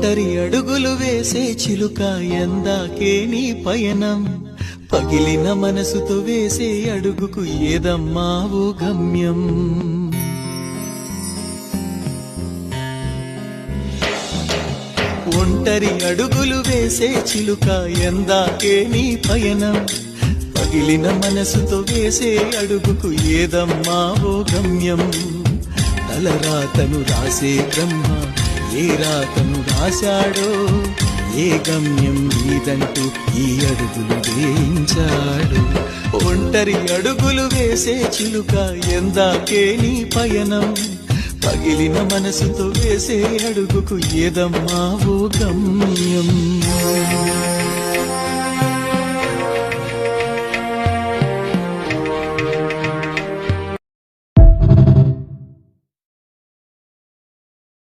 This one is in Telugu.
ఒంటరి అడుగులు వేసే చిలుక ఎందాకే నీ పయనం. పగిలిన మనసుతో వేసే అడుగుకు ఏదమ్మా గమ్యం? ఒంటరి అడుగులు వేసే చిలుక ఎందాకే నీ పయనం. పగిలిన మనసుతో వేసే అడుగుకు ఏదమ్మా గమ్యం? తలరాతను రాసే బ్రహ్మ ఏ రాతను రాశాడో ఏ గమ్యం నీదంటూ ఈ అడుగులు వేయించాడు. ఒంటరి అడుగులు వేసే చిలుక ఎందాకే నీ పయనం. పగిలిన మనసుతో వేసే అడుగుకు ఏదమ్మా ఓ గమ్యం?